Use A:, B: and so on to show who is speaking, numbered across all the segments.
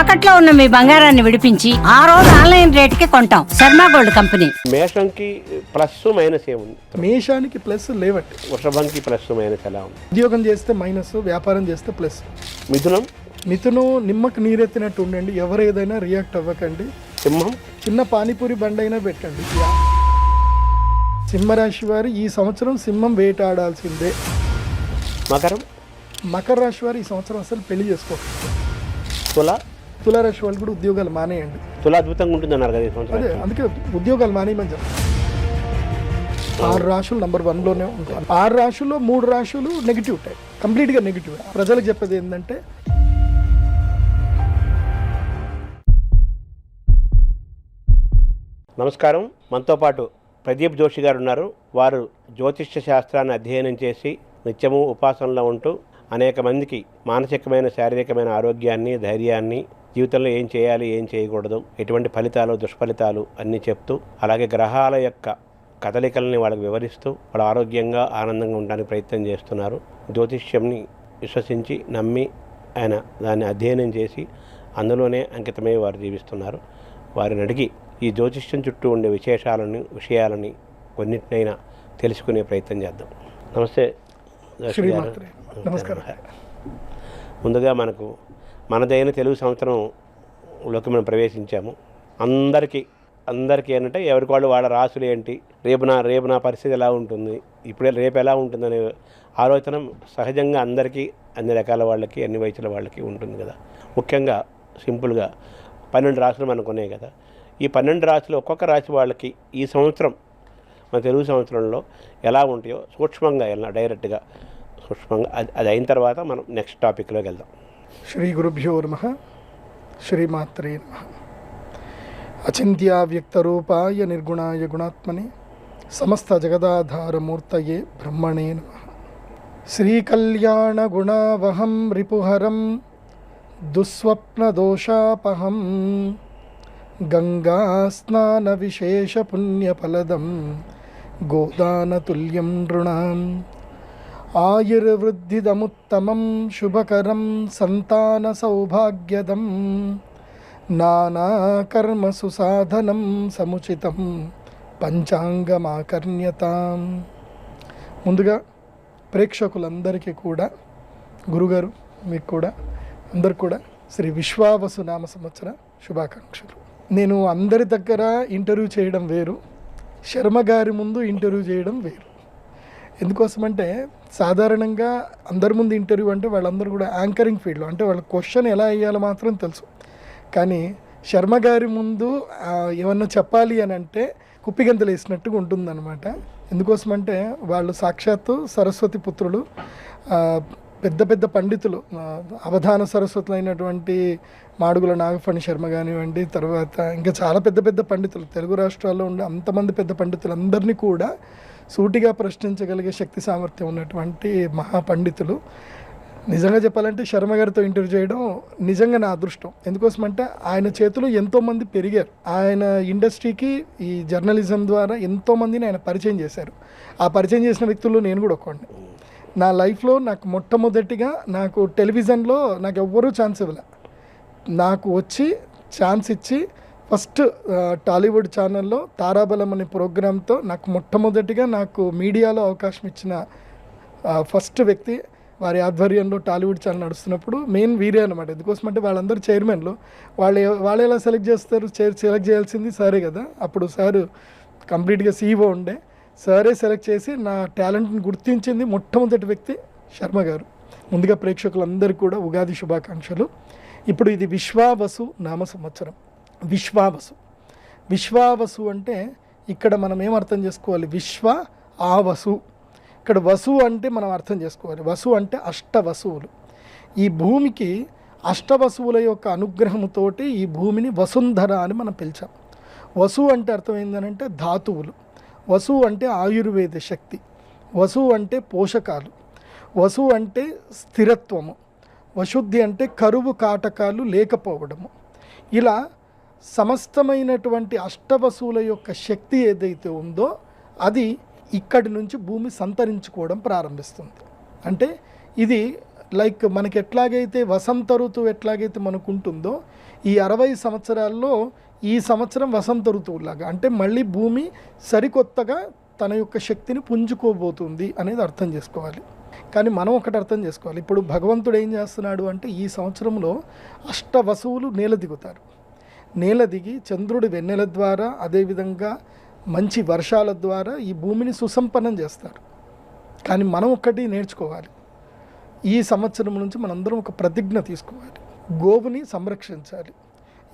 A: తాకట్లో ఉన్న మీ బంగారాన్ని విడిపించి ఆ రోజు ఆన్లైన్ రేటుకి కొంటాం. Sharma gold company.
B: మేషంకి plus minus ఏముంది?
C: మేషానికి ప్లస్ లేవట్
B: వృషభంకి ప్లస్ మైనస్ ఎలా ఉంది?
C: ఉద్యోగం చేస్తే మైనస్ వ్యాపారం చేస్తే ప్లస్.
B: మిథునం?
C: మిథును నిమ్మకు నీరెత్తినట్టు ఉండండి. ఎవరు ఏదైనా రియాక్ట్ అవ్వకండి.
B: సింహం?
C: చిన్న పానీపూరి బండి అయినా పెట్టండి సింహరాశి వారు ఈ సంవత్సరం సింహం వేటాడాల్సిందే.
B: మకరం?
C: మకర రాశి వారు ఈ సంవత్సరం అసలు పెళ్ళి చేసుకోండి
B: తుల?
C: తులారాశి వాళ్ళు కూడా ఉద్యోగాలు మానేయండి.
B: తుల అద్భుతంగా ఉంటుంది అన్నారు కదా ఈ సంవత్సరం.
C: అదే అందుకే ఉద్యోగాలు మానేయమని చెప్తాను ఆరు రాశులు నంబర్ వన్లోనే ఉంటాయి. ఆరు రాశుల్లో మూడు రాశులు నెగిటివ్ టైప్ కంప్లీట్గా నెగిటివ్ ప్రజలకు చెప్పేది ఏంటంటే
B: నమస్కారం. మనతో పాటు ప్రదీప్ జోషి గారు ఉన్నారు. వారు జ్యోతిష్య శాస్త్రాన్ని అధ్యయనం చేసి నిత్యము ఉపాసనలో ఉంటూ అనేక మందికి మానసికమైన శారీరకమైన ఆరోగ్యాన్ని ధైర్యాన్ని జీవితంలో ఏం చేయాలి ఏం చేయకూడదు ఎటువంటి ఫలితాలు దుష్ఫలితాలు అన్నీ చెప్తూ అలాగే గ్రహాల యొక్క కదలికల్ని వాళ్ళకి వివరిస్తూ వాళ్ళ ఆరోగ్యంగా ఆనందంగా ఉండడానికి ప్రయత్నం చేస్తున్నారు. జ్యోతిష్యంని విశ్వసించి నమ్మి ఆయన దాన్ని అధ్యయనం చేసి అందులోనే అంకితమై వారు జీవిస్తున్నారు. వారిని అడిగి ఈ జ్యోతిష్యం చుట్టూ ఉండే విశేషాలని విషయాలని కొన్నిటినైనా తెలుసుకునే ప్రయత్నం చేద్దాం. నమస్తే
C: నమస్కారం.
B: ముందుగా మనకు మనదైన తెలుగు సంవత్సరంలోకి మనం ప్రవేశించాము. అందరికీ అందరికీ ఏంటంటే ఎవరికి వాళ్ళు వాళ్ళ రాసులు ఏంటి రేపు నా రేపు నా పరిస్థితి ఎలా ఉంటుంది ఇప్పుడే రేపు ఎలా ఉంటుందనే ఆలోచన సహజంగా అందరికీ అన్ని రకాల వాళ్ళకి అన్ని వయసుల వాళ్ళకి ఉంటుంది కదా. ముఖ్యంగా సింపుల్గా పన్నెండు రాసులు మనకు ఉన్నాయి కదా. ఈ పన్నెండు రాశులు ఒక్కొక్క రాశి వాళ్ళకి ఈ సంవత్సరం మన తెలుగు సంవత్సరంలో ఎలా ఉంటాయో సూక్ష్మంగా వెళ్ళిన డైరెక్ట్గా సూక్ష్మంగా అది అది అయిన తర్వాత మనం నెక్స్ట్ టాపిక్లోకి వెళ్దాం.
C: శ్రీ గురుభ్యో నమ శ్రీమాత్రే నమ అచింత్యావ్యక్తరూపాయ నిర్గుణాయ గుణాత్మని సమస్త జగదాధారమూర్తయే బ్రహ్మణే నమ శ్రీకళ్యాణగుణావహం రిపుహరం దుస్వప్నదోషాపహం గంగాస్నానవిశేషపుణ్యఫలదం గోదానతుల్యం నృణాం ఆయుర్వృద్ధిదముత్తమం శుభకరం సంతాన సౌభాగ్యదం నానాకర్మసు సాధనం సముచితం పంచాంగమాకర్ణ్యతాం ముందుగా ప్రేక్షకులందరికీ కూడా గురుగారు మీకు కూడా అందరు కూడా శ్రీ విశ్వావసు నామ సంవత్సర శుభాకాంక్షలు నేను అందరి దగ్గర ఇంటర్వ్యూ చేయడం వేరు శర్మ గారి ముందు ఇంటర్వ్యూ చేయడం వేరు ఎందుకోసమంటే సాధారణంగా అందరి ముందు ఇంటర్వ్యూ అంటే వాళ్ళందరూ కూడా యాంకరింగ్ ఫీల్డ్లో అంటే వాళ్ళ క్వశ్చన్ ఎలా వేయాలో మాత్రం తెలుసు. కానీ శర్మ గారి ముందు ఏమన్నా చెప్పాలి అని అంటే కుప్పిగంతలు వేసినట్టుగా ఉంటుందన్నమాట. ఎందుకోసమంటే వాళ్ళు సాక్షాత్తు సరస్వతి పుత్రులు పెద్ద పెద్ద పండితులు అవధాన సరస్వతులు అయినటువంటి మాడుగుల నాగఫణి శర్మ కానివ్వండి తర్వాత ఇంకా చాలా పెద్ద పెద్ద పండితులు తెలుగు రాష్ట్రాల్లో ఉండే అంతమంది పెద్ద పండితులందరినీ కూడా సూటిగా ప్రశ్నించగలిగే శక్తి సామర్థ్యం ఉన్నటువంటి మహాపండితులు. నిజంగా చెప్పాలంటే శర్మ గారితో ఇంటర్వ్యూ చేయడం నిజంగా నా అదృష్టం. ఎందుకోసమంటే ఆయన చేతులు ఎంతోమంది పెరిగారు. ఆయన ఇండస్ట్రీకి ఈ జర్నలిజం ద్వారా ఎంతోమందిని ఆయన పరిచయం చేశారు. ఆ పరిచయం చేసిన వ్యక్తుల్లో నేను కూడా ఒక్కండి నా లైఫ్లో నాకు మొట్టమొదటిగా నాకు టెలివిజన్లో నాకు ఎవ్వరూ ఛాన్స్ ఇవ్వలే. నాకు వచ్చి ఛాన్స్ ఇచ్చి ఫస్ట్ టాలీవుడ్ ఛానల్లో తారాబలం అనే ప్రోగ్రాంతో నాకు మొట్టమొదటిగా నాకు మీడియాలో అవకాశం ఇచ్చిన ఫస్ట్ వ్యక్తి వారి ఆధ్వర్యంలో టాలీవుడ్ ఛానల్ నడుస్తున్నప్పుడు మెయిన్ వీరే అనమాట ఎందుకోసమంటే వాళ్ళందరూ చైర్మన్లు. వాళ్ళు వాళ్ళు ఎలా సెలెక్ట్ చేస్తారు సెలెక్ట్ చేయాల్సింది సరే కదా. అప్పుడు సారు కంప్లీట్గా సీఈఓ ఉండే. సరే సెలెక్ట్ చేసి నా టాలెంట్ని గుర్తించింది మొట్టమొదటి వ్యక్తి శర్మ గారు. ముందుగా ప్రేక్షకులందరికీ కూడా ఉగాది శుభాకాంక్షలు. ఇప్పుడు ఇది విశ్వావసు నామ సంవత్సరం. విశ్వావసు. విశ్వావసు అంటే ఇక్కడ మనం ఏం అర్థం చేసుకోవాలి? విశ్వ ఆ వసు ఇక్కడ వసు అంటే మనం అర్థం చేసుకోవాలి. వసు అంటే అష్ట వసువులు. ఈ భూమికి అష్ట వసువుల యొక్క అనుగ్రహముతోటి ఈ భూమిని వసుంధర అని మనం పిలిచాం. వసు అంటే అర్థమైందనంటే ధాతువులు. వసు అంటే ఆయుర్వేద శక్తి. వసు అంటే పోషకాలు. వసు అంటే స్థిరత్వము. వశుద్ధి అంటే కరువు కాటకాలు లేకపోవడము. ఇలా సమస్తమైనటువంటి అష్టవసువుల యొక్క శక్తి ఏదైతే ఉందో అది ఇక్కడి నుంచి భూమి సంతరించుకోవడం ప్రారంభిస్తుంది. అంటే ఇది లైక్ మనకి ఎట్లాగైతే వసంత ఋతువు ఎట్లాగైతే మనకు ఉంటుందో ఈ అరవై సంవత్సరాల్లో ఈ సంవత్సరం వసంత ఋతువులాగా అంటే మళ్ళీ భూమి సరికొత్తగా తన యొక్క శక్తిని పుంజుకోబోతుంది అనేది అర్థం చేసుకోవాలి. కానీ మనం ఒకటి అర్థం చేసుకోవాలి. ఇప్పుడు భగవంతుడు ఏం చేస్తున్నాడు అంటే ఈ సంవత్సరంలో అష్ట వసువులు నేల దిగుతారు నేల దిగి చంద్రుడి వెన్నెల ద్వారా అదేవిధంగా మంచి వర్షాల ద్వారా ఈ భూమిని సుసంపన్నం చేస్తారు. కానీ మనం ఒక్కటి నేర్చుకోవాలి. ఈ సంవత్సరం నుంచి మనందరం ఒక ప్రతిజ్ఞ తీసుకోవాలి. గోవుని సంరక్షించాలి.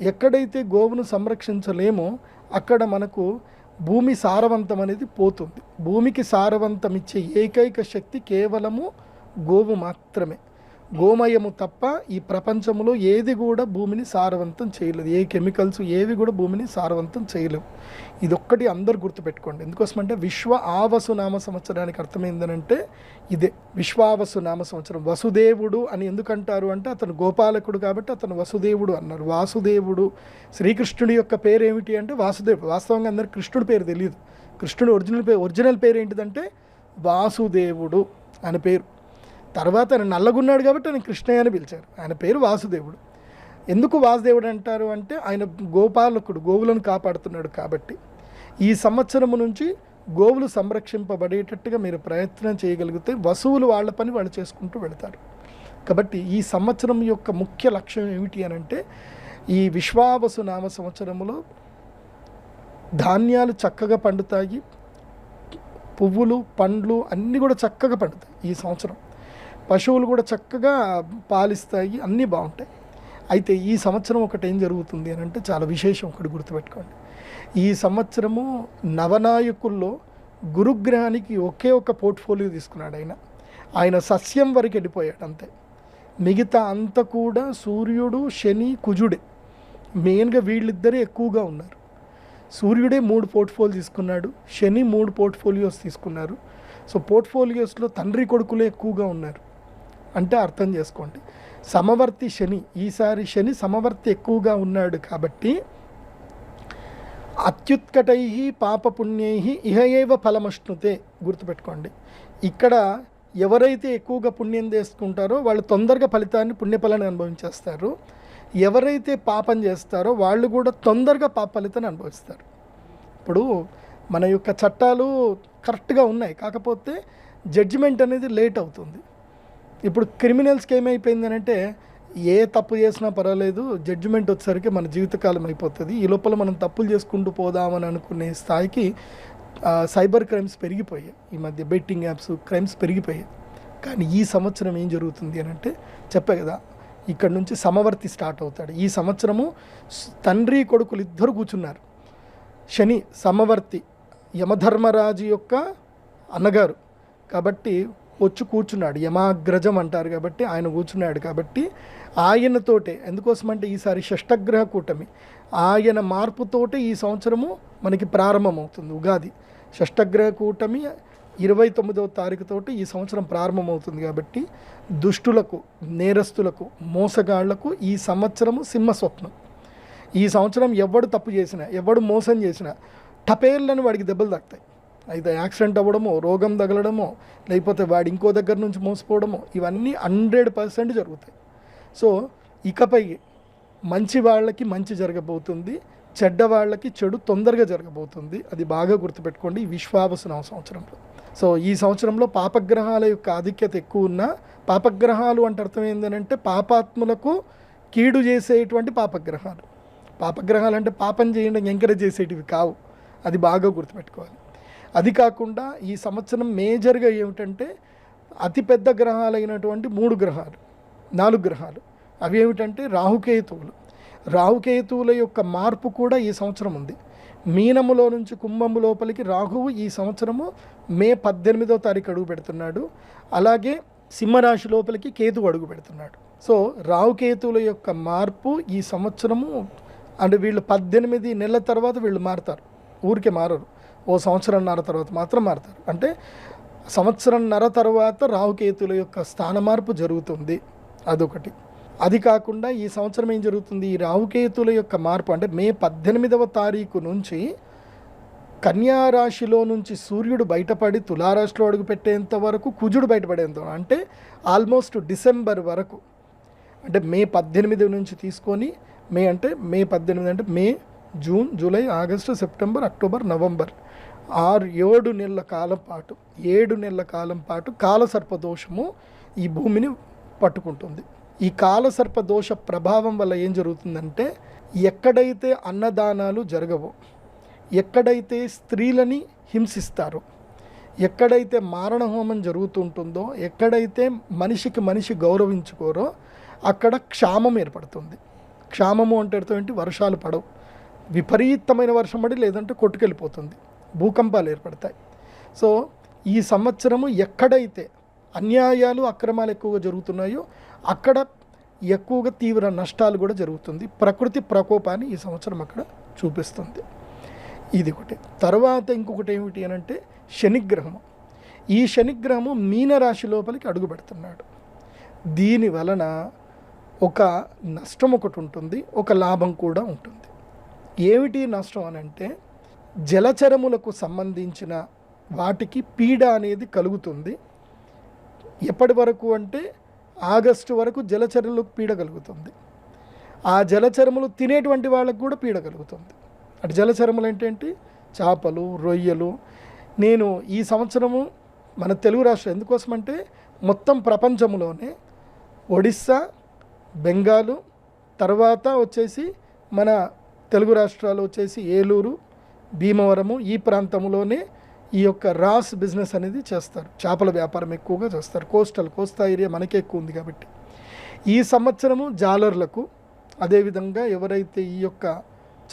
C: ఎక్కడైతే గోవును సంరక్షించలేమో అక్కడ మనకు భూమి సారవంతం అనేది పోతుంది. భూమికి సారవంతం ఇచ్చే ఏకైక శక్తి కేవలము గోవు మాత్రమే. గోమయము తప్ప ఈ ప్రపంచంలో ఏది కూడా భూమిని సారవంతం చేయలేదు. ఏ కెమికల్స్ ఏవి కూడా భూమిని సారవంతం చేయలేవు. ఇదొక్కటి అందరు గుర్తుపెట్టుకోండి. ఎందుకోసమంటే విశ్వ ఆవసు నామ సంవత్సరానికి అర్థమైందనంటే ఇదే. విశ్వావసు నామ సంవత్సరం వసుదేవుడు అని ఎందుకంటారు అంటే అతను గోపాలకుడు కాబట్టి అతను వసుదేవుడు అన్నారు. వాసుదేవుడు శ్రీకృష్ణుడి యొక్క పేరు ఏమిటి అంటే వాసుదేవుడు. వాస్తవంగా అందరికి కృష్ణుడి పేరు తెలియదు కృష్ణుడు ఒరిజినల్ పేరు ఒరిజినల్ పేరు ఏంటిదంటే వాసుదేవుడు అని పేరు. తర్వాత ఆయన నల్లగున్నాడు కాబట్టి ఆయన కృష్ణయ్య అని పిలిచారు. ఆయన పేరు వాసుదేవుడు. ఎందుకు వాసుదేవుడు అంటారు అంటే ఆయన గోపాలకుడు గోవులను కాపాడుతున్నాడు కాబట్టి. ఈ సంవత్సరము నుంచి గోవులు సంరక్షింపబడేటట్టుగా మీరు ప్రయత్నం చేయగలిగితే వసువులు వాళ్ళ పని వాళ్ళు చేసుకుంటూ వెళతారు. కాబట్టి ఈ సంవత్సరం యొక్క ముఖ్య లక్ష్యం ఏమిటి అని అంటే ఈ విశ్వావసు నామ సంవత్సరంలో ధాన్యాలు చక్కగా పండుతాయి. పువ్వులు పండ్లు అన్నీ కూడా చక్కగా పండుతాయి ఈ సంవత్సరం. పశువులు కూడా చక్కగా పాలిస్తాయి అన్నీ బాగుంటాయి. అయితే ఈ సంవత్సరం ఒకటి ఏం జరుగుతుంది అని అంటే చాలా విశేషం ఒకటి గుర్తుపెట్టుకోండి. ఈ సంవత్సరము నవనాయకుల్లో గురుగ్రహానికి ఒకే ఒక పోర్ట్ఫోలియో తీసుకున్నాడు ఆయన. ఆయన సస్యం వరకు వెళ్ళిపోయాడు అంతే. మిగతా అంతా కూడా సూర్యుడు శని కుజుడే. మెయిన్గా వీళ్ళిద్దరే ఎక్కువగా ఉన్నారు. సూర్యుడే మూడు పోర్ట్ఫోలియో తీసుకున్నాడు శని మూడు పోర్ట్ఫోలియోస్ తీసుకున్నారు. సో పోర్ట్ఫోలియోస్లో తండ్రి కొడుకులే ఎక్కువగా ఉన్నారు. అంటే అర్థం చేసుకోండి. సమవర్తి శని ఈసారి శని సమవర్తి ఎక్కువగా ఉన్నాడు కాబట్టి అత్యుత్కటై పాపపుణ్యై ఇహ ఏవ ఫలమష్ణుతే గుర్తుపెట్టుకోండి. ఇక్కడ ఎవరైతే ఎక్కువగా పుణ్యం చేసుకుంటారో వాళ్ళు తొందరగా ఫలితాన్ని పుణ్యఫలాన్ని అనుభవించేస్తారు. ఎవరైతే పాపం చేస్తారో వాళ్ళు కూడా తొందరగా పాప ఫలితాన్ని అనుభవిస్తారు. ఇప్పుడు మన యొక్క చట్టాలు కరెక్ట్గా ఉన్నాయి. కాకపోతే జడ్జిమెంట్ అనేది లేట్ అవుతుంది. ఇప్పుడు క్రిమినల్స్కి ఏమైపోయింది అంటే ఏ తప్పు చేసినా పర్వాలేదు జడ్జిమెంట్ వచ్చేసరికి మన జీవితకాలం అయిపోతుంది. ఈ లోపల మనం తప్పులు చేసుకుంటూ పోదామని అనుకునే స్థాయికి సైబర్ క్రైమ్స్ పెరిగిపోయాయి. ఈ మధ్య బెట్టింగ్ యాప్స్ క్రైమ్స్ పెరిగిపోయాయి. కానీ ఈ సంవత్సరం ఏం జరుగుతుంది అని అంటే చెప్పే కదా ఇక్కడ నుంచి సమవర్తి స్టార్ట్ అవుతాడు. ఈ సంవత్సరము తండ్రి కొడుకులు ఇద్దరు కూర్చున్నారు. శని సమవర్తి యమధర్మరాజు యొక్క అన్నగారు. కాబట్టి వచ్చి కూర్చున్నాడు. యమాగ్రజం అంటారు కాబట్టి ఆయన కూర్చున్నాడు కాబట్టి ఆయనతోటే. ఎందుకోసమంటే ఈసారి షష్టగ్రహ కూటమి. ఆయన మార్పుతోటే ఈ సంవత్సరము మనకి ప్రారంభమవుతుంది ఉగాది. షష్టగ్రహ కూటమి ఇరవై తొమ్మిదవ తారీఖుతోటి ఈ సంవత్సరం ప్రారంభమవుతుంది కాబట్టి దుష్టులకు నేరస్తులకు మోసగాళ్ళకు ఈ సంవత్సరము సింహ స్వప్నం ఈ సంవత్సరం ఎవడు తప్పు చేసినా ఎవడు మోసం చేసినా టపేర్లను వాడికి దెబ్బలు తాకుతాయి. అయితే యాక్సిడెంట్ అవ్వడమో రోగం తగలడమో లేకపోతే వాడు ఇంకో దగ్గర నుంచి మోసపోవడము ఇవన్నీ హండ్రెడ్ పర్సెంట్ జరుగుతాయి. సో ఇకపై మంచి వాళ్ళకి మంచి జరగబోతుంది చెడ్డ వాళ్ళకి చెడు తొందరగా జరగబోతుంది అది బాగా గుర్తుపెట్టుకోండి ఈ విశ్వావసన సంవత్సరంలో. సో ఈ సంవత్సరంలో పాపగ్రహాల యొక్క ఆధిక్యత ఎక్కువ ఉన్నా పాపగ్రహాలు అంటే అర్థం ఏంటంటే పాపాత్ములకు కీడు చేసేటువంటి పాపగ్రహాలు. పాపగ్రహాలు అంటే పాపం చేయడం ఎంకరేజ్ చేసేటివి కావు అది బాగా గుర్తుపెట్టుకోవాలి. అది కాకుండా ఈ సంవత్సరం మేజర్గా ఏమిటంటే అతిపెద్ద గ్రహాలైనటువంటి మూడు గ్రహాలు నాలుగు గ్రహాలు. అవి ఏమిటంటే రాహుకేతువులు. రాహుకేతువుల యొక్క మార్పు కూడా ఈ సంవత్సరం ఉంది. మీనములో నుంచి కుంభము లోపలికి రాహువు ఈ సంవత్సరము మే పద్దెనిమిదో తారీఖు అడుగు పెడుతున్నాడు. అలాగే సింహరాశి లోపలికి కేతు అడుగు పెడుతున్నాడు. సో రాహుకేతువుల యొక్క మార్పు ఈ సంవత్సరము అంటే వీళ్ళు పద్దెనిమిది నెలల తర్వాత వీళ్ళు మారుతారు. ఊరికే మారరు. ఓ సంవత్సరంన్నర తర్వాత మాత్రం మారుతారు. అంటే సంవత్సరంన్నర తర్వాత రావుకేతుల యొక్క స్థాన మార్పు జరుగుతుంది. అదొకటి. అది కాకుండా ఈ సంవత్సరం ఏం జరుగుతుంది? ఈ రావుకేతుల యొక్క మార్పు అంటే మే పద్దెనిమిదవ తారీఖు నుంచి కన్యా రాశిలో నుంచి సూర్యుడు బయటపడి తులారాశిలో అడుగుపెట్టేంత వరకు కుజుడు బయటపడేంత అంటే ఆల్మోస్ట్ డిసెంబర్ వరకు. అంటే మే పద్దెనిమిది నుంచి తీసుకొని మే అంటే మే పద్దెనిమిది అంటే May June July August September October November. ఆరు ఏడు నెలల కాలం పాటు ఏడు నెలల కాలం పాటు కాలసర్ప దోషము ఈ భూమిని పట్టుకుంటుంది. ఈ కాలసర్ప దోష ప్రభావం వల్ల ఏం జరుగుతుందంటే ఎక్కడైతే అన్నదానాలు జరగవో ఎక్కడైతే స్త్రీలని హింసిస్తారో ఎక్కడైతే మారణ హోమం జరుగుతుంటుందో ఎక్కడైతే మనిషికి మనిషి గౌరవించుకోరో అక్కడ క్షామం ఏర్పడుతుంది. క్షామము అంటే ఏంటి? వర్షాలు పడవు. విపరీతమైన వర్షం పడి లేదంటే కొట్టుకెళ్ళిపోతుంది. భూకంపాలు ఏర్పడతాయి. సో ఈ సంవత్సరము ఎక్కడైతే అన్యాయాలు అక్రమాలు ఎక్కువగా జరుగుతున్నాయో అక్కడ ఎక్కువగా తీవ్ర నష్టాలు కూడా జరుగుతుంది. ప్రకృతి ప్రకోపాన్ని ఈ సంవత్సరం అక్కడ చూపిస్తుంది. ఇది ఒకటి. తర్వాత ఇంకొకటి ఏమిటి అని అంటే శనిగ్రహము. ఈ శనిగ్రహము మీనరాశి లోపలికి అడుగు పెడుతున్నాడు. దీని వలన ఒక నష్టం ఒకటి ఉంటుంది ఒక లాభం కూడా ఉంటుంది. ఏమిటి నష్టం అని అంటే జలచరములకు సంబంధించిన వాటికి పీడ అనేది కలుగుతుంది. ఎప్పటి వరకు అంటే ఆగస్టు వరకు జలచరులకు పీడ కలుగుతుంది. ఆ జలచరములు తినేటువంటి వాళ్ళకు కూడా పీడ కలుగుతుంది. అటు జలచరములు ఏంటంటే చేపలు రొయ్యలు. నేను ఈ సంవత్సరము మన తెలుగు రాష్ట్రం ఎందుకోసమంటే మొత్తం ప్రపంచంలోనే ఒడిస్సా బెంగాలు తర్వాత వచ్చేసి మన తెలుగు రాష్ట్రాలు వచ్చేసి ఏలూరు భీమవరము ఈ ప్రాంతంలోనే ఈ యొక్క రాస్ బిజినెస్ అనేది చేస్తారు. చేపల వ్యాపారం ఎక్కువగా చేస్తారు. కోస్టల్ కోస్తా ఏరియా మనకే ఎక్కువ ఉంది కాబట్టి. ఈ సంవత్సరము జాలర్లకు అదేవిధంగా ఎవరైతే ఈ యొక్క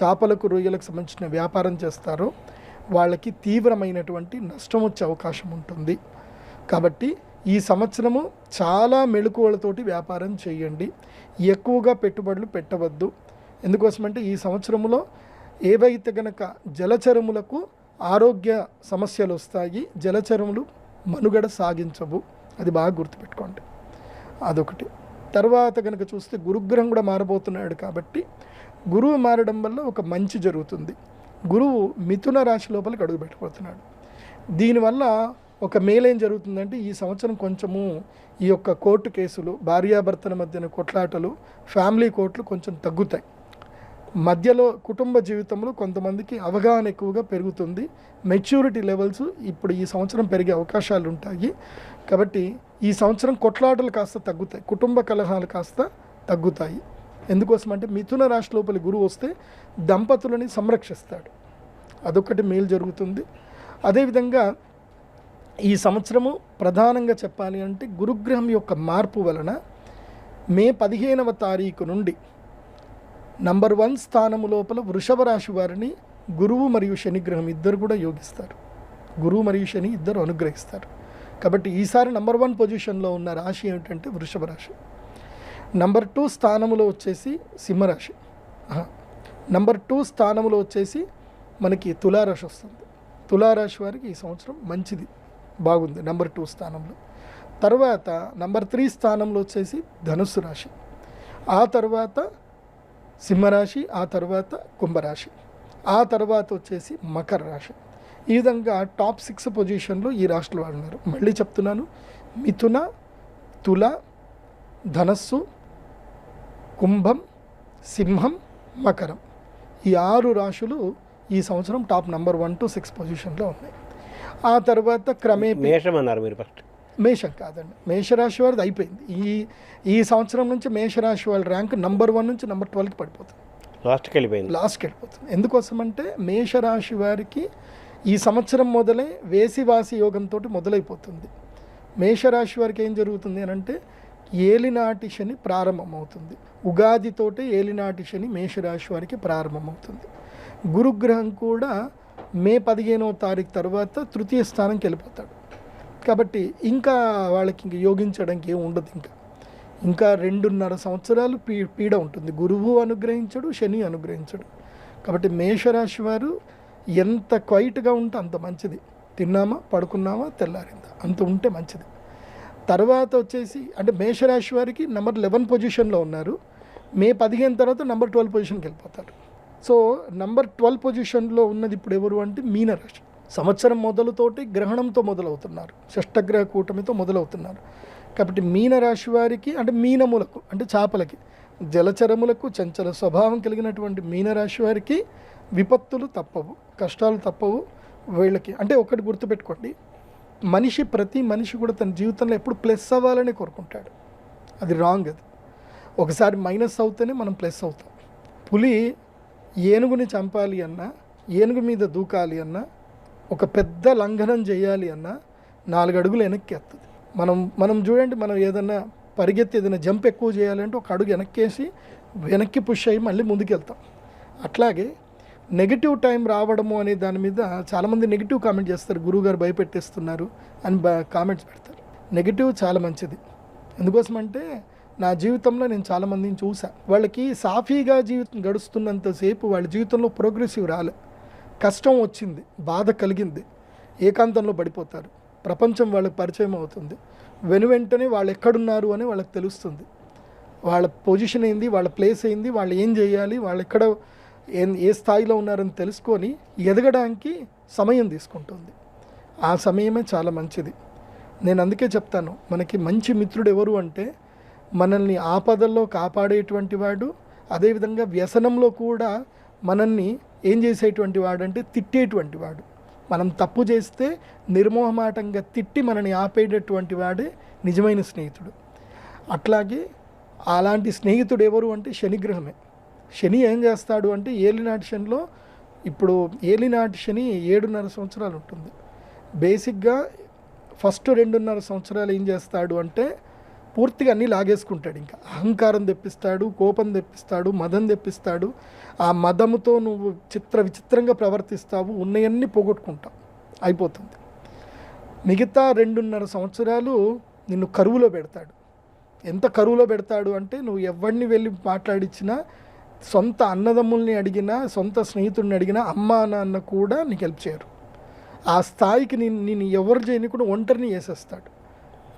C: చేపలకు రొయ్యలకు సంబంధించిన వ్యాపారం చేస్తారో వాళ్ళకి తీవ్రమైనటువంటి నష్టం వచ్చే అవకాశం ఉంటుంది. కాబట్టి ఈ సంవత్సరము చాలా మెళుకువలతోటి వ్యాపారం చేయండి. ఎక్కువగా పెట్టుబడులు పెట్టవద్దు. ఎందుకోసమంటే ఈ సంవత్సరంలో ఏవైతే గనక జలచరములకు ఆరోగ్య సమస్యలు వస్తాయి జలచరములు మనుగడ సాగించవు. అది బాగా గుర్తుపెట్టుకోండి. అదొకటి. తర్వాత కనుక చూస్తే గురుగ్రహం కూడా మారబోతున్నాడు కాబట్టి గురువు మారడం వల్ల ఒక మంచి జరుగుతుంది. గురువు మిథున రాశి లోపలికి అడుగు పెట్టబోతున్నాడు. దీనివల్ల ఒక మేలేం జరుగుతుందంటే ఈ సంవత్సరం కొంచెము ఈ యొక్క కోర్టు కేసులు భార్యాభర్తల మధ్యన కొట్లాటలు ఫ్యామిలీ కోర్టులు కొంచెం తగ్గుతాయి. మధ్యలో కుటుంబ జీవితంలో కొంతమందికి అవగాహన ఎక్కువగా పెరుగుతుంది. మెచ్యూరిటీ లెవెల్స్ ఇప్పుడు ఈ సంవత్సరం పెరిగే అవకాశాలు ఉంటాయి. కాబట్టి ఈ సంవత్సరం కొట్లాటలు కాస్త తగ్గుతాయి. కుటుంబ కలహాలు కాస్త తగ్గుతాయి. ఎందుకోసం అంటే మిథున రాశి లోపలి గురువు వస్తే దంపతులని సంరక్షిస్తాడు. అదొకటి మేలు జరుగుతుంది. అదేవిధంగా ఈ సంవత్సరము ప్రధానంగా చెప్పాలి అంటే గురుగ్రహం యొక్క మార్పు వలన మే పదిహేనవ తారీఖు నుండి నంబర్ వన్ స్థానము లోపల వృషభ రాశి వారిని గురువు మరియు శనిగ్రహం ఇద్దరు కూడా యోగిస్తారు. గురువు మరియు శని ఇద్దరు అనుగ్రహిస్తారు. కాబట్టి ఈసారి నంబర్ వన్ పొజిషన్లో ఉన్న రాశి ఏమిటంటే వృషభ రాశి. నంబర్ టూ స్థానములో వచ్చేసి సింహరాశి. నంబర్ టూ స్థానములో వచ్చేసి మనకి తులారాశి వస్తుంది. తులారాశి వారికి ఈ సంవత్సరం మంచిది బాగుంది నంబర్ టూ స్థానంలో. తర్వాత నంబర్ త్రీ స్థానంలో వచ్చేసి ధనుస్సు రాశి. ఆ తర్వాత సింహరాశి ఆ తర్వాత కుంభరాశి. ఆ తర్వాత వచ్చేసి మకర రాశి. ఈ విధంగా టాప్ సిక్స్ పొజిషన్లో ఈ రాష్ట్రాలు వాళ్ళు ఉన్నారు. మళ్ళీ చెప్తున్నాను. మిథున తుల ధనస్సు కుంభం సింహం మకరం. ఈ ఆరు రాశులు ఈ సంవత్సరం top number one two six పొజిషన్లో ఉన్నాయి. ఆ తర్వాత క్రమే
B: మేషం అన్నారు మీరు ఫస్ట్.
C: మేషం కాదండి. మేషరాశి వారిది అయిపోయింది. ఈ ఈ సంవత్సరం నుంచి మేషరాశి వాళ్ళ ర్యాంక్ నంబర్ వన్ నుంచి నంబర్ ట్వెల్వ్కి పడిపోతుంది.
B: లాస్ట్కి వెళ్ళిపోయింది.
C: లాస్ట్కి వెళ్ళిపోతుంది. ఎందుకోసం అంటే మేషరాశి వారికి ఈ సంవత్సరం మొదలై వేసివాసి యోగంతో మొదలైపోతుంది. మేషరాశి వారికి ఏం జరుగుతుంది అని అంటే ఏలినాటి శని ప్రారంభమవుతుంది. ఉగాదితోటే ఏలినాటి శని మేషరాశి వారికి ప్రారంభమవుతుంది. గురుగ్రహం కూడా మే పదిహేనవ తారీఖు తర్వాత తృతీయ స్థానంకి వెళ్ళిపోతాడు. కాబట్టి ఇంకా వాళ్ళకి ఇంక యోగించడానికి ఏం ఉండదు ఇంకా. ఇంకా రెండున్నర సంవత్సరాలు పీ పీడ ఉంటుంది. గురువు అనుగ్రహించడు శని అనుగ్రహించడు. కాబట్టి మేషరాశి వారు ఎంత క్వైట్గా ఉంటే అంత మంచిది. తిన్నామా పడుకున్నామా తెల్లారిందా అంత ఉంటే మంచిది. తర్వాత వచ్చేసి అంటే మేషరాశి వారికి నెంబర్ లెవెన్ పొజిషన్లో ఉన్నారు. మే పదిహేను తర్వాత నెంబర్ ట్వెల్వ్ పొజిషన్కి వెళ్ళిపోతారు. సో నెంబర్ ట్వెల్వ్ పొజిషన్లో ఉన్నది ఇప్పుడు ఎవరు అంటే మీనరాశి. సంవత్సరం మొదలుతోటి గ్రహణంతో మొదలవుతున్నారు. షష్టగ్రహ కూటమితో మొదలవుతున్నారు. కాబట్టి మీనరాశి వారికి అంటే మీనములకు అంటే చేపలకి జలచరములకు చంచల స్వభావం కలిగినటువంటి మీనరాశి వారికి విపత్తులు తప్పవు కష్టాలు తప్పవు. వీళ్ళకి అంటే ఒకటి గుర్తుపెట్టుకోండి. మనిషి ప్రతి మనిషి కూడా తన జీవితంలో ఎప్పుడు ప్లస్ అవ్వాలని కోరుకుంటాడు. అది రాంగ్ అది. ఒకసారి మైనస్ అవుతేనే మనం ప్లస్ అవుతాం. పులి ఏనుగుని చంపాలి అన్నా ఏనుగు మీద దూకాలి అన్నా ఒక పెద్ద లంఘనం చేయాలి అన్న నాలుగు అడుగులు వెనక్కి వస్తుంది మనం మనం చూడండి మనం ఏదన్నా పరిగెత్తి ఏదైనా జంప్ ఎక్కువ చేయాలంటే ఒక అడుగు వెనక్కేసి వెనక్కి పుష్ అయ్యి మళ్ళీ ముందుకెళ్తాం. అట్లాగే నెగిటివ్ టైం రావడము అనే దాని మీద చాలామంది నెగిటివ్ కామెంట్ చేస్తారు. గురువుగారు భయపెట్టేస్తున్నారు అని బా కామెంట్స్ పెడతారు. నెగిటివ్ చాలా మంచిది. ఎందుకోసం అంటే నా జీవితంలో నేను చాలామందిని చూసా. వాళ్ళకి సాఫీగా జీవితం గడుస్తున్నంతసేపు వాళ్ళ జీవితంలో ప్రోగ్రెసివ్ రాలే. కష్టం వచ్చింది బాధ కలిగింది ఏకాంతంలో పడిపోతారు. ప్రపంచం వాళ్ళకి పరిచయం అవుతుంది. వెను వెంటనే వాళ్ళు ఎక్కడున్నారు అని వాళ్ళకి తెలుస్తుంది. వాళ్ళ పొజిషన్ ఏంది వాళ్ళ ప్లేస్ ఏంది వాళ్ళు ఏం చేయాలి వాళ్ళు ఎక్కడ ఏ ఏ స్థాయిలో ఉన్నారని తెలుసుకొని ఎదగడానికి సమయం తీసుకుంటుంది. ఆ సమయమే చాలా మంచిది. నేను అందుకే చెప్తాను మనకి మంచి మిత్రుడు ఎవరు అంటే మనల్ని ఆపదల్లో కాపాడేటువంటి వాడు అదేవిధంగా వ్యసనంలో కూడా మనల్ని ఏం చేసేటువంటి వాడంటే తిట్టేటువంటి వాడు. మనం తప్పు చేస్తే నిర్మోహమాటంగా తిట్టి మనని ఆపేటటువంటి వాడే నిజమైన స్నేహితుడు. అట్లాగే అలాంటి స్నేహితుడు ఎవరు అంటే శనిగ్రహమే. శని ఏం చేస్తాడు అంటే ఏలినాటి శనిలో ఇప్పుడు ఏలినాటి శని ఏడున్నర సంవత్సరాలు ఉంటుంది. బేసిక్గా ఫస్ట్ రెండున్నర సంవత్సరాలు ఏం చేస్తాడు అంటే పూర్తిగా అన్నీ లాగేసుకుంటాడు ఇంకా. అహంకారం తెప్పిస్తాడు కోపం తెప్పిస్తాడు మదం తెప్పిస్తాడు. ఆ మదముతో నువ్వు చిత్ర విచిత్రంగా ప్రవర్తిస్తావు ఉన్నవన్నీ పోగొట్టుకుంటావు. అయిపోతుంది. మిగతా రెండున్నర సంవత్సరాలు నిన్ను కరువులో పెడతాడు. ఎంత కరువులో పెడతాడు అంటే నువ్వు ఎవరిని వెళ్ళి మాట్లాడించినా సొంత అన్నదమ్ముల్ని అడిగినా సొంత స్నేహితుడిని అడిగినా అమ్మ నాన్న కూడా నీకు హెల్ప్ చేయరు. ఆ స్థాయికి నేను నేను ఎవరు చేయని కూడా ఒంటరిని వేసేస్తాడు.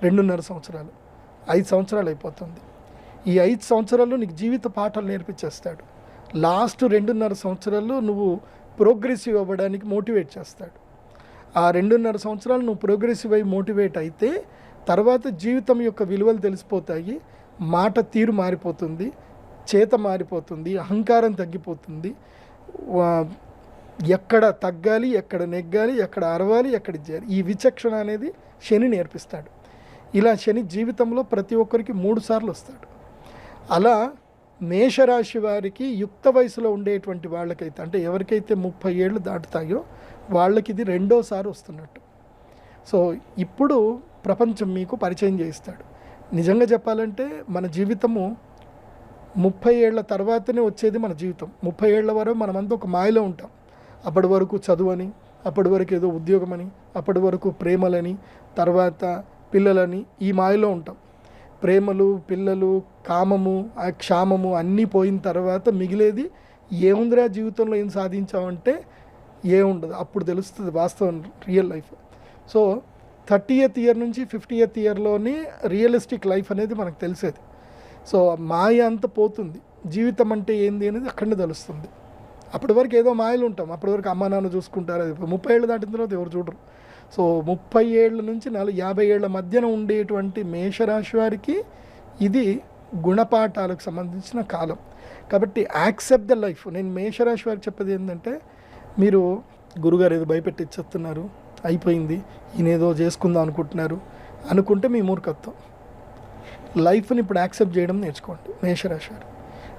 C: రెండున్నర సంవత్సరాలు. ఐదు సంవత్సరాలు అయిపోతుంది. ఈ ఐదు సంవత్సరాల్లో నీకు జీవిత పాఠాలు నేర్పించేస్తాడు. లాస్ట్ రెండున్నర సంవత్సరాల్లో నువ్వు ప్రోగ్రెసివ్ అవ్వడానికి మోటివేట్ చేస్తాడు. ఆ రెండున్నర సంవత్సరాలు నువ్వు ప్రోగ్రెసివ్ అయి మోటివేట్ అయితే తర్వాత జీవితం యొక్క విలువలు తెలిసిపోతాయి. మాట తీరు మారిపోతుంది. చేత మారిపోతుంది. అహంకారం తగ్గిపోతుంది. ఎక్కడ తగ్గాలి ఎక్కడ నెగ్గాలి ఎక్కడ అరవాలి ఎక్కడ ఇచ్చేయాలి ఈ విచక్షణ అనేది శని నేర్పిస్తాడు. ఇలా శని జీవితంలో ప్రతి ఒక్కరికి మూడు సార్లు వస్తాడు. అలా మేషరాశి వారికి యుక్త వయసులో ఉండేటువంటి వాళ్ళకైతే అంటే ఎవరికైతే ముప్పై ఏళ్ళు దాటుతాయో వాళ్ళకి ఇది రెండోసారి వస్తున్నట్టు. సో ఇప్పుడు ప్రపంచం మీకు పరిచయం చేయిస్తాడు. నిజంగా చెప్పాలంటే మన జీవితము ముప్పై ఏళ్ళ తర్వాతనే వచ్చేది మన జీవితం. ముప్పై ఏళ్ళ వరకు మనమంతా ఒక మాయలో ఉంటాం. అప్పటి వరకు చదువని అప్పటి వరకు ఏదో ఉద్యోగం అని అప్పటి వరకు ప్రేమలని తర్వాత పిల్లలని ఈ మాయలో ఉంటాం. ప్రేమలు పిల్లలు కామము ఆ క్షామము అన్నీ పోయిన తర్వాత మిగిలేది ఏముందిరా జీవితంలో ఏం సాధించామంటే ఏముండదు అప్పుడు తెలుస్తుంది వాస్తవం real life so thirtieth year నుంచి ఫిఫ్టీయత్ ఇయర్లోనే రియలిస్టిక్ లైఫ్ అనేది మనకు తెలిసేది. సో మాయ అంత పోతుంది. జీవితం అంటే ఏంది అనేది అక్కడనే తెలుస్తుంది. అప్పటి వరకు ఏదో మాయలు ఉంటాం. అప్పటి వరకు అమ్మ నాన్న చూసుకుంటారు. అది ముప్పై ఏళ్ళు దాటిన తర్వాత ఎవరు చూడరు. సో ముప్పై ఏళ్ళ నుంచి నాలుగు యాభై ఏళ్ళ మధ్యన ఉండేటువంటి మేషరాశి వారికి ఇది గుణపాఠాలకు సంబంధించిన కాలం. కాబట్టి యాక్సెప్ట్ ద లైఫ్. నేను మేషరాశి వారికి చెప్పేది ఏంటంటే మీరు గురుగారు ఏదో భయపెట్టిచ్చేస్తున్నారు అయిపోయింది ఈయనేదో చేసుకుందాం అనుకుంటున్నారు అనుకుంటే మీ మూర్ఖత్వం. లైఫ్ని ఇప్పుడు యాక్సెప్ట్ చేయడం నేర్చుకోండి మేషరాశి వారు.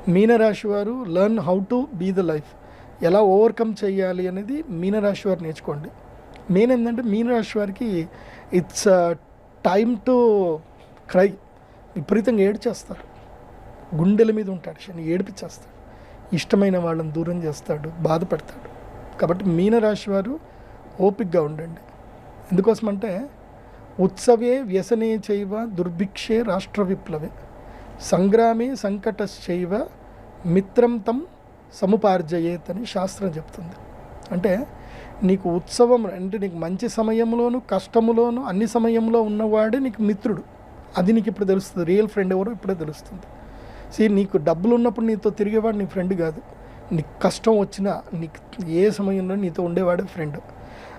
C: మీనరాశి వారు learn how to be the life ఎలా ఓవర్కమ్ చేయాలి అనేది మీనరాశి వారు నేర్చుకోండి. మెయిన్ ఏంటంటే మీనరాశి వారికి ఇట్స్ టైమ్ టు క్రై విపరీతంగా ఏడ్చేస్తారు. గుండెల మీద ఉంటాడు శని ఏడిపించేస్తాడు ఇష్టమైన వాళ్ళని దూరం చేస్తాడు బాధపడతాడు. కాబట్టి మీనరాశి వారు ఓపిక్గా ఉండండి. ఎందుకోసం అంటే ఉత్సవే వ్యసనే చైవ దుర్భిక్షే రాష్ట్ర విప్లవే సంగ్రామే సంకటశ్చైవ మిత్రం తం సముపార్జయేత్ అని శాస్త్రం చెప్తుంది. అంటే నీకు ఉత్సవం అంటే నీకు మంచి సమయంలోను కష్టములోను అన్ని సమయంలో ఉన్నవాడే నీకు మిత్రుడు. అది నీకు ఇప్పుడు తెలుస్తుంది. రియల్ ఫ్రెండ్ ఎవరో ఇప్పుడే తెలుస్తుంది. సీ నీకు డబ్బులు ఉన్నప్పుడు నీతో తిరిగేవాడు నీ ఫ్రెండ్ కాదు. నీకు కష్టం వచ్చినా నీకు ఏ సమయంలో నీతో ఉండేవాడే ఫ్రెండ్.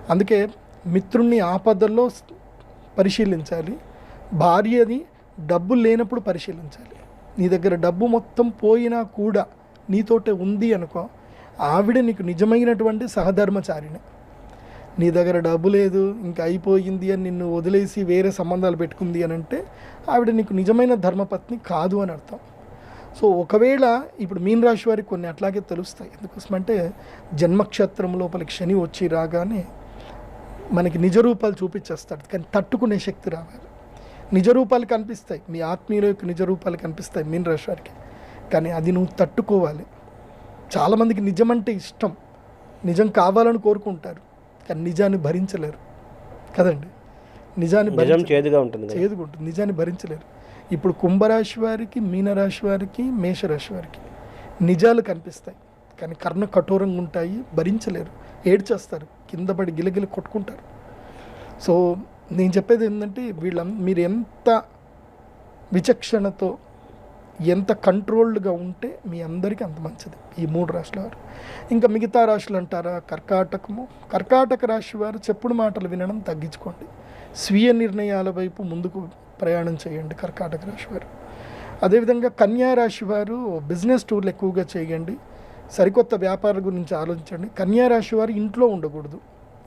C: అందుకే మిత్రుణ్ణి ఆపదల్లో పరిశీలించాలి. భార్యని డబ్బు లేనప్పుడు పరిశీలించాలి. నీ దగ్గర డబ్బు మొత్తం పోయినా కూడా నీతోటే ఉంది అనుకో ఆవిడ నీకు నిజమైనటువంటి సహధర్మచారిణి. నీ దగ్గర డబ్బు లేదు ఇంకా అయిపోయింది అని నిన్ను వదిలేసి వేరే సంబంధాలు పెట్టుకుంది అని అంటే ఆవిడ నీకు నిజమైన ధర్మపత్ని కాదు అని అర్థం. సో ఒకవేళ ఇప్పుడు మీన రాశి వారికి కొన్ని అట్లాగే తెలుస్తాయి. ఎందుకోసమంటే జన్మక్షేత్రం లోపలికి శని వచ్చి రాగానే మనకి నిజ రూపాలు చూపించేస్తాడు. కానీ తట్టుకునే శక్తి రావాలి. నిజ రూపాలు కనిపిస్తాయి. మీ ఆత్మీయుల యొక్క నిజ రూపాలు కనిపిస్తాయి మీన రాశి వారికి. కానీ అది నువ్వు తట్టుకోవాలి. చాలామందికి నిజం అంటే ఇష్టం. నిజం కావాలని కోరుకుంటారు. కానీ నిజాన్ని భరించలేరు. కదండి? నిజాన్ని
B: నిజం చేదుగా ఉంటుంది కదా.
C: చేదుకుంటుంది నిజాన్ని భరించలేరు. ఇప్పుడు కుంభరాశి వారికి మీనరాశి వారికి మేషరాశి వారికి నిజాలు కనిపిస్తాయి. కానీ కర్ణ కఠోరంగా ఉంటాయి. భరించలేరు. ఏడ్చేస్తారు. కింద పడి గిలగిల కొట్టుకుంటారు. సో నేను చెప్పేది ఏంటంటే వీళ్ళ మీరు ఎంత విచక్షణతో ఎంత కంట్రోల్డ్గా ఉంటే మీ అందరికీ అంత మంచిది ఈ మూడు రాశుల వారు. ఇంకా మిగతా రాశులు అంటారా? కర్కాటకము. కర్కాటక రాశి వారు చెప్పుడు మాటలు వినడం తగ్గించుకోండి. స్వీయ నిర్ణయాల వైపు ముందుకు ప్రయాణం చేయండి కర్కాటక రాశి వారు. అదేవిధంగా కన్యా రాశి వారు బిజినెస్ టూర్లు ఎక్కువగా చేయండి. సరికొత్త వ్యాపారాల గురించి ఆలోచించండి. కన్యా రాశి వారు ఇంట్లో ఉండకూడదు.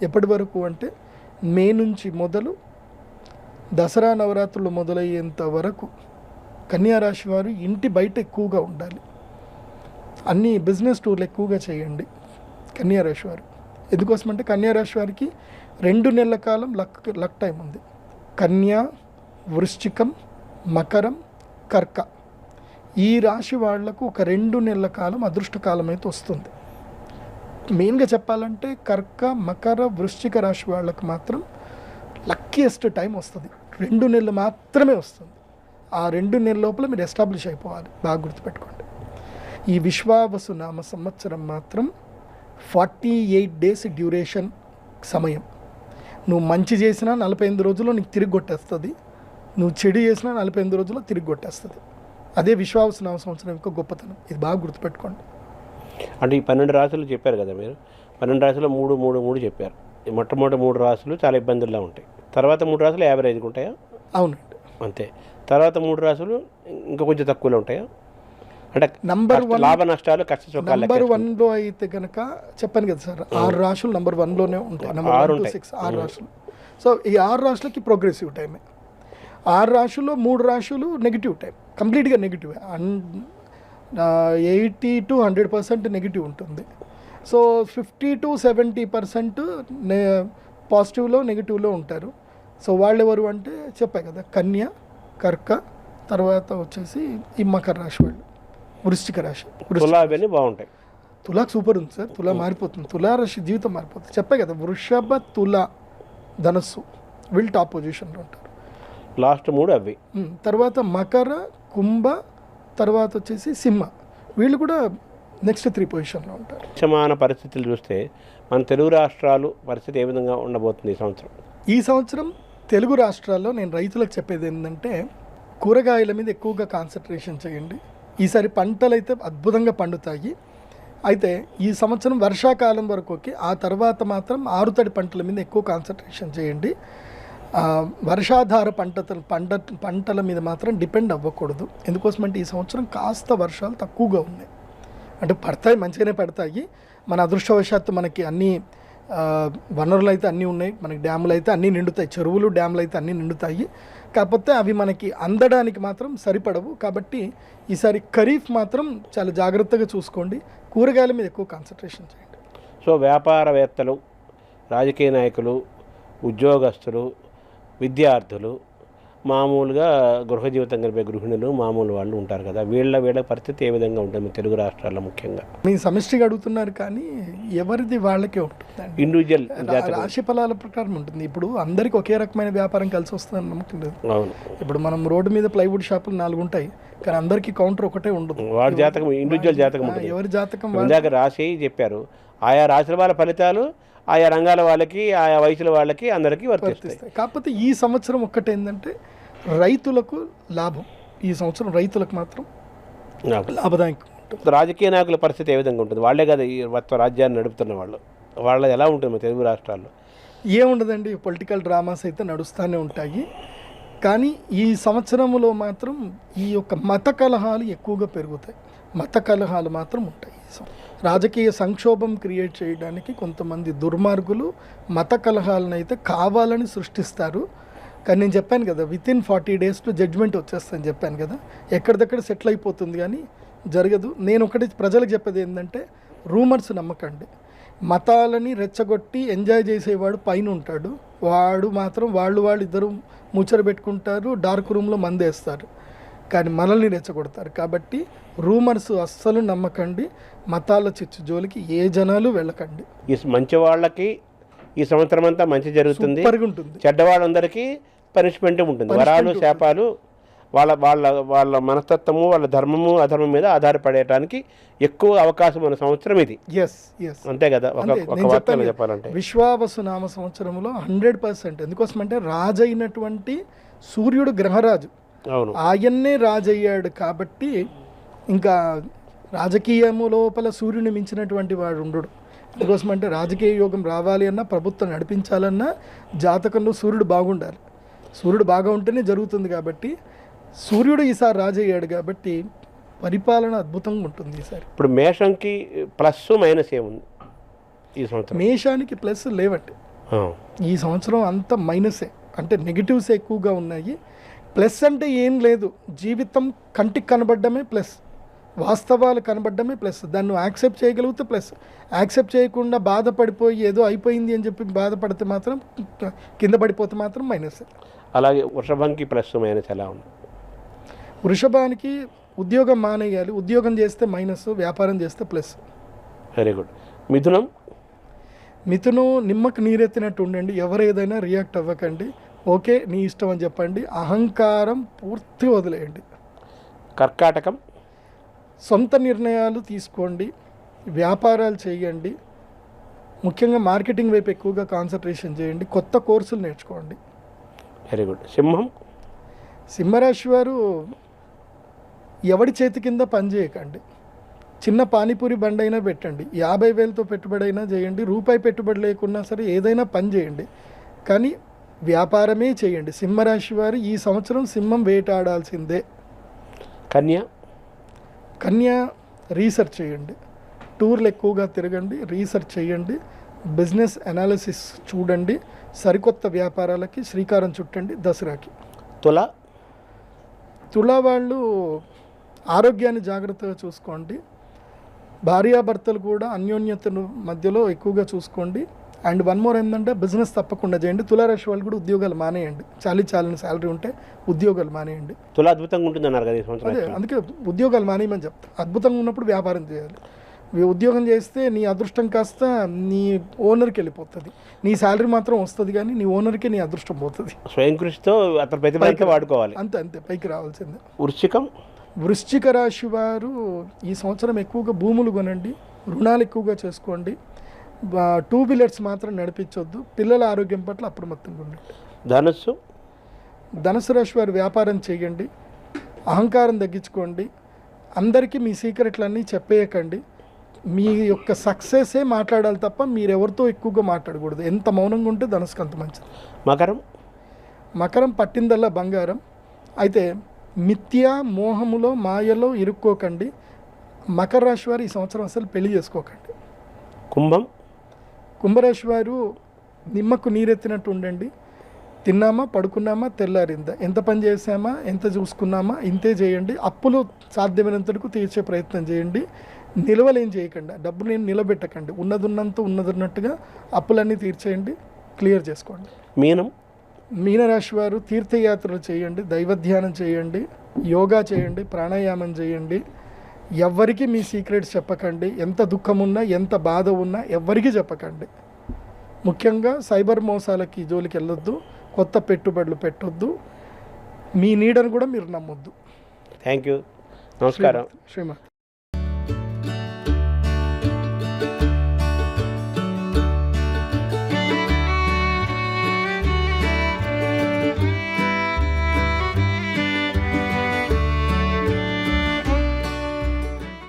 C: ఎప్పటి వరకు అంటే మే నుంచి మొదలు దసరా నవరాత్రులు మొదలయ్యేంత వరకు కన్యారాశి వారు ఇంటి బయట ఎక్కువగా ఉండాలి. అన్ని బిజినెస్ టూర్లు ఎక్కువగా చేయండి కన్యారాశి వారు. ఎందుకోసమంటే కన్యారాశి వారికి రెండు నెలల కాలం లక్ లక్ టైం ఉంది. కన్యా వృశ్చికం మకరం కర్క. ఈ రాశి వాళ్ళకు ఒక రెండు నెలల కాలం అదృష్ట కాలం అయితే వస్తుంది. మెయిన్గా చెప్పాలంటే కర్క మకర వృశ్చిక రాశి వాళ్ళకి మాత్రం లక్కీయెస్ట్ టైం వస్తుంది. రెండు నెలలు మాత్రమే వస్తుంది. ఆ రెండు నెలల లోపల మీరు ఎస్టాబ్లిష్ అయిపోవాలి. బాగా గుర్తుపెట్టుకోండి. ఈ విశ్వావసు నామ సంవత్సరం మాత్రం ఫార్టీ ఎయిట్ డేస్ డ్యూరేషన్ సమయం. నువ్వు మంచి చేసినా నలభై ఎనిమిది రోజుల్లో నీకు తిరిగి కొట్టేస్తుంది. నువ్వు చెడు చేసినా నలభై ఎనిమిది రోజుల్లో తిరిగి కొట్టేస్తుంది. అదే విశ్వావసు నామ సంవత్సరం యొక్క గొప్పతనం. ఇది బాగా గుర్తుపెట్టుకోండి.
B: అంటే ఈ పన్నెండు రాసులు చెప్పారు కదా మీరు. పన్నెండు రాసులు మూడు మూడు మూడు చెప్పారు. ఈ మొట్టమొదటి మూడు రాసులు చాలా ఇబ్బందుల్లో ఉంటాయి. తర్వాత మూడు రాసులు యావరేజ్గా ఉంటాయా?
C: అవునండి
B: అంతే. తర్వాత మూడు రాసులు ఇంకా కొంచెం తక్కువలో ఉంటాయా? అంటే
C: నంబర్ వన్
B: లాభ నష్టాలు కష్ట
C: నంబర్. వన్లో అయితే కనుక చెప్పాను కదా సార్ ఆరు రాశులు నంబర్ వన్లోనే ఉంటాయి. నంబర్
B: ఆరు.
C: సిక్స్ ఆరు రాశులు. సో ఈ ఆరు రాశులకి ప్రోగ్రెసివ్ టైమే ఆరు రాశుల్లో మూడు రాశులు నెగిటివ్ టైం కంప్లీట్గా negative eighty to hundred percent negative ఉంటుంది. So fifty to seventy percent నె పాజిటివ్లో నెగిటివ్లో ఉంటారు. సో వాళ్ళు ఎవరు అంటే చెప్పా కదా కన్య కర్క తర్వాత వచ్చేసి ఈ మకర రాశి వాళ్ళు వృశ్చిక రాశి
B: అవన్నీ బాగుంటాయి.
C: తులాకు సూపర్ ఉంది సార్ తులా మారిపోతుంది. తులా రాశి జీవితం మారిపోతుంది. చెప్పే కదా వృషభ తుల ధనస్సు వీళ్ళు టాప్ పొజిషన్లో ఉంటారు.
B: లాస్ట్ మూడు అవి
C: తర్వాత మకర కుంభ తర్వాత వచ్చేసి సింహ. వీళ్ళు కూడా నెక్స్ట్ త్రీ పొజిషన్లో ఉంటారు.
B: సమాన పరిస్థితులు చూస్తే మన తెలుగు రాష్ట్రాలు పరిస్థితి ఏ విధంగా ఉండబోతుంది ఈ సంవత్సరం?
C: ఈ సంవత్సరం తెలుగు రాష్ట్రాల్లో నేను రైతులకు చెప్పేది ఏంటంటే కూరగాయల మీద ఎక్కువగా కాన్సన్ట్రేషన్ చేయండి. ఈసారి పంటలు అయితే అద్భుతంగా పండుతాయి. అయితే ఈ సంవత్సరం వర్షాకాలం వరకు ఆ తర్వాత మాత్రం ఆరుతడి పంటల మీద ఎక్కువ కాన్సన్ట్రేషన్ చేయండి. వర్షాధార పంట పంట పంటల మీద మాత్రం డిపెండ్ అవ్వకూడదు. ఎందుకోసమంటే ఈ సంవత్సరం కాస్త వర్షాలు తక్కువగా ఉన్నాయి. అంటే పడతాయి మంచిగానే పడతాయి. మన అదృష్టవశాత్తు మనకి అన్ని వనరులు అయితే అన్నీ ఉన్నాయి. మనకి డ్యాములు అయితే అన్నీ నిండుతాయి. చెరువులు డ్యాములు అయితే అన్నీ నిండుతాయి. కాకపోతే అవి మనకి అందడానికి మాత్రం సరిపడవు. కాబట్టి ఈసారి ఖరీఫ్ మాత్రం చాలా జాగ్రత్తగా చూసుకోండి. కూరగాయల మీద ఎక్కువ కాన్సన్ట్రేషన్ చేయండి.
B: సో వ్యాపారవేత్తలు రాజకీయ నాయకులు ఉద్యోగస్తులు విద్యార్థులు మామూలుగా గృహ జీవితం గడిపే గృహిణులు మామూలు వాళ్ళు ఉంటారు కదా. వీళ్ళ వీళ్ళ పరిస్థితి ఏ విధంగా ఉంటుంది తెలుగు రాష్ట్రాల్లో ముఖ్యంగా?
C: మీ సమిష్టిగా అడుగుతున్నారు కానీ ఎవరిది వాళ్ళకే ఉంటుందండి.
B: ఇండివిజువల్
C: రాశి ఫలాల ప్రకారం ఉంటుంది. ఇప్పుడు అందరికీ ఒకే రకమైన వ్యాపారం కలిసి వస్తుందని నమ్మకం లేదు.
B: అవును.
C: ఇప్పుడు మనం రోడ్డు మీద ప్లైవుడ్ షాపులు నాలుగు ఉంటాయి కానీ అందరికీ కౌంటర్ ఒకటే ఉండదు.
B: వాడి జాతకం ఇండివిజువల్ జాతకం ఉంటుంది.
C: ఎవరి జాతకం
B: ఇందాక రాసి చెప్పారు. ఆయా రాశుల వాళ్ళ ఫలితాలు ఆయా రంగాల వాళ్ళకి ఆయా వయసుల వాళ్ళకి అందరికీ వర్తిస్తాయి.
C: కాకపోతే ఈ సంవత్సరం ఒక్కటి ఏంటంటే రైతులకు లాభం. ఈ సంవత్సరం రైతులకు మాత్రం లాభదాయకం
B: రాజకీయ నాయకుల పరిస్థితి ఏ విధంగా ఉంటుంది? వాళ్ళే కదా ఈ మొత్తం రాజ్యాన్ని నడుపుతున్న వాళ్ళు. వాళ్ళది ఎలా ఉంటుంది తెలుగు రాష్ట్రాల్లో?
C: ఏముండదండి పొలిటికల్ డ్రామాస్ అయితే నడుస్తూనే ఉంటాయి. కానీ ఈ సంవత్సరంలో మాత్రం ఈ యొక్క మత కలహాలు ఎక్కువగా పెరుగుతాయి. మత కలహాలు మాత్రం ఉంటాయి రాజకీయ సంక్షోభం క్రియేట్ చేయడానికి కొంతమంది దుర్మార్గులు మత కలహాలను అయితే కావాలని సృష్టిస్తారు. కానీ నేను చెప్పాను కదా విత్ ఇన్ ఫార్టీ డేస్లో జడ్జ్మెంట్ వచ్చేస్తుందని చెప్పాను కదా ఎక్కడిదక్కడ సెటిల్ అయిపోతుంది కానీ జరగదు. నేను ఒకటి ప్రజలకు చెప్పేది ఏంటంటే రూమర్స్ నమ్మకండి. మతాలని రెచ్చగొట్టి ఎంజాయ్ చేసేవాడు పైన ఉంటాడు. వాడు మాత్రం వాళ్ళు వాళ్ళు ఇద్దరు ముచ్చర పెట్టుకుంటారు డార్క్ రూమ్లో మందేస్తారు. కానీ మనల్ని రెచ్చగొడతారు. కాబట్టి రూమర్స్ అస్సలు నమ్మకండి. మతాల చిచ్చు జోలికి ఏ జనాలు వెళ్ళకండి.
B: ఈ మంచి వాళ్ళకి ఈ సంవత్సరం అంతా మంచి జరుగుతుంది.
C: ఉంటుంది.
B: చెడ్డవాళ్ళందరికీ పనిష్మెంట్ ఉంటుంది. వరాలు శాపాలు వాళ్ళ వాళ్ళ వాళ్ళ మనస్తత్వము వాళ్ళ ధర్మము అధర్మం మీద ఆధారపడటానికి ఎక్కువ అవకాశం ఉన్న సంవత్సరం ఇది.
C: ఎస్ ఎస్
B: అంతే కదా? చెప్పాలంటే.
C: విశ్వావసు నామ సంవత్సరంలో హండ్రెడ్ పర్సెంట్. ఎందుకోసమంటే రాజైనటువంటి సూర్యుడు గ్రహరాజు. ఆయన్నే రాజయ్యాడు కాబట్టి ఇంకా రాజకీయము లోపల సూర్యుని మించినటువంటి వాడు ఉండడు. అందుకోసమంటే రాజకీయ యోగం రావాలి అన్నా ప్రభుత్వం నడిపించాలన్నా జాతకంలో సూర్యుడు బాగుండాలి. సూర్యుడు బాగా ఉంటేనే జరుగుతుంది కాబట్టి సూర్యుడు ఈసారి రాజయ్యాడు కాబట్టి పరిపాలన అద్భుతంగా ఉంటుంది ఈసారి.
B: ఇప్పుడు మేషంకి ప్లస్ మైనస్ ఏముంది ఈ సంవత్సరం?
C: మేషానికి ప్లస్ లేవండి. ఈ సంవత్సరం అంతా మైనసే. అంటే నెగిటివ్స్ ఎక్కువగా ఉన్నాయి. ప్లస్ అంటే ఏం లేదు. జీవితం కంటికి కనబడడమే ప్లస్. వాస్తవాలు కనబడడమే ప్లస్. దాన్ని యాక్సెప్ట్ చేయగలిగితే ప్లస్. యాక్సెప్ట్ చేయకుండా బాధపడిపోయి ఏదో అయిపోయింది అని చెప్పి బాధపడితే మాత్రం కింద పడిపోతే మాత్రం మైనస్.
B: అలాగే వృషభంకి ప్లస్ మైనస్ ఎలా ఉంది?
C: వృషభానికి ఉద్యోగం మానేయాలి. ఉద్యోగం చేస్తే మైనస్ వ్యాపారం చేస్తే ప్లస్.
B: వెరీ గుడ్ మిథునం?
C: మిథును నిమ్మకు నీరెత్తినట్టు ఉండండి. ఎవరు ఏదైనా రియాక్ట్ అవ్వకండి. ఓకే నీ ఇష్టం అని చెప్పండి. అహంకారం పూర్తి వదిలేయండి.
B: కర్కాటకం.
C: సొంత నిర్ణయాలు తీసుకోండి. వ్యాపారాలు చేయండి. ముఖ్యంగా మార్కెటింగ్ వైపు ఎక్కువగా కాన్సన్ట్రేషన్ చేయండి. కొత్త కోర్సులు నేర్చుకోండి.
B: వెరీ గుడ్ సింహం.
C: సింహరాశి వారు ఎవడి చేతి కింద పని చేయకండి. చిన్న పానీపూరి బండి అయినా పెట్టండి. యాభై వేలతో పెట్టుబడి అయినా చేయండి. రూపాయి పెట్టుబడి లేకున్నా సరే ఏదైనా పని చేయండి. కానీ వ్యాపారమే చేయండి. సింహరాశి వారు ఈ సంవత్సరం సింహం వేటాడాల్సిందే.
B: కన్య?
C: కన్యా రీసెర్చ్ చేయండి. టూర్లు ఎక్కువగా తిరగండి రీసెర్చ్ చేయండి. బిజినెస్ అనాలిసిస్ చూడండి. సరికొత్త వ్యాపారాలకి శ్రీకారం చుట్టండి దసరాకి.
B: తుల?
C: తులా వాళ్ళు ఆరోగ్యాన్ని జాగ్రత్తగా చూసుకోండి. భార్యాభర్తలు కూడా అన్యోన్యతను మధ్యలో ఎక్కువగా చూసుకోండి. అండ్ వన్ మోర్ ఏంటంటే బిజినెస్ తప్పకుండా చేయండి. తులారాశి వాళ్ళు కూడా ఉద్యోగాలు మానేయండి. చాలీ చాలని శాలరీ ఉంటే ఉద్యోగాలు మానేయండి.
B: తుల అద్భుతంగా ఉంటుంది అన్నారు కదా
C: అదే అందుకే ఉద్యోగాలు మానేయమని చెప్తా. అద్భుతంగా ఉన్నప్పుడు వ్యాపారం చేయాలి. ఉద్యోగం చేస్తే నీ అదృష్టం కాస్త నీ ఓనర్కి వెళ్ళిపోతుంది. నీ శాలరీ మాత్రం వస్తుంది కానీ నీ ఓనర్కి నీ అదృష్టం పోతుంది.
B: స్వయం కృషితో అతని ప్రతిభ వాడుకోవాలి.
C: అంతే అంతే పైకి రావాల్సిందే.
B: వృశ్చికం?
C: వృశ్చిక రాశి వారు ఈ సంవత్సరం ఎక్కువగా భూములు కొనండి. రుణాలు ఎక్కువగా చేసుకోండి. టూ వీలర్స్ మాత్రం నడిపించొద్దు. పిల్లల ఆరోగ్యం పట్ల అప్రమత్తంగా ఉండండి
B: ధనుస్సు?
C: ధనుసు రాశి వారు వ్యాపారం చేయండి. అహంకారం తగ్గించుకోండి. అందరికీ మీ సీక్రెట్లన్నీ చెప్పేయకండి. మీ యొక్క సక్సెసే మాట్లాడాలి తప్ప మీరెవరితో ఎక్కువగా మాట్లాడకూడదు. ఎంత మౌనంగా ఉంటే ధనుసుకు అంత మంచిది.
B: మకరం?
C: మకరం పట్టిందల్లా బంగారం. అయితే మిథ్య మోహములో మాయలో ఇరుక్కోకండి. మకర రాశి వారు ఈ సంవత్సరం అసలు పెళ్ళి చేసుకోకండి.
B: కుంభం?
C: కుంభరాశి వారు నిమ్మకు నీరెత్తినట్టు ఉండండి. తిన్నామా పడుకున్నామా తెల్లారిందా? ఎంత పని చేసామా ఎంత చూసుకున్నామా ఇంతే చేయండి. అప్పులు సాధ్యమైనంతకు తీర్చే ప్రయత్నం చేయండి. నిల్వలేం చేయకండి. డబ్బు నేను నిలబెట్టకండి. ఉన్నదున్నంత ఉన్నదున్నట్టుగా అప్పులన్నీ తీర్చేయండి. క్లియర్ చేసుకోండి.
B: మీనం?
C: మీనరాశి వారు తీర్థయాత్రలు చేయండి. దైవధ్యానం చేయండి. యోగా చేయండి. ప్రాణాయామం చేయండి. ఎవ్వరికి మీ సీక్రెట్స్ చెప్పకండి. ఎంత దుఃఖం ఉన్నా ఎంత బాధ ఉన్నా ఎవ్వరికి చెప్పకండి. ముఖ్యంగా సైబర్ మోసాలకి జోలికి వెళ్ళొద్దు కొత్త పెట్టుబడులు పెట్టొద్దు. మీ నీడను కూడా మీరు నమ్మొద్దు.
B: థ్యాంక్ యూ నమస్కారం.
C: శ్రీమతి.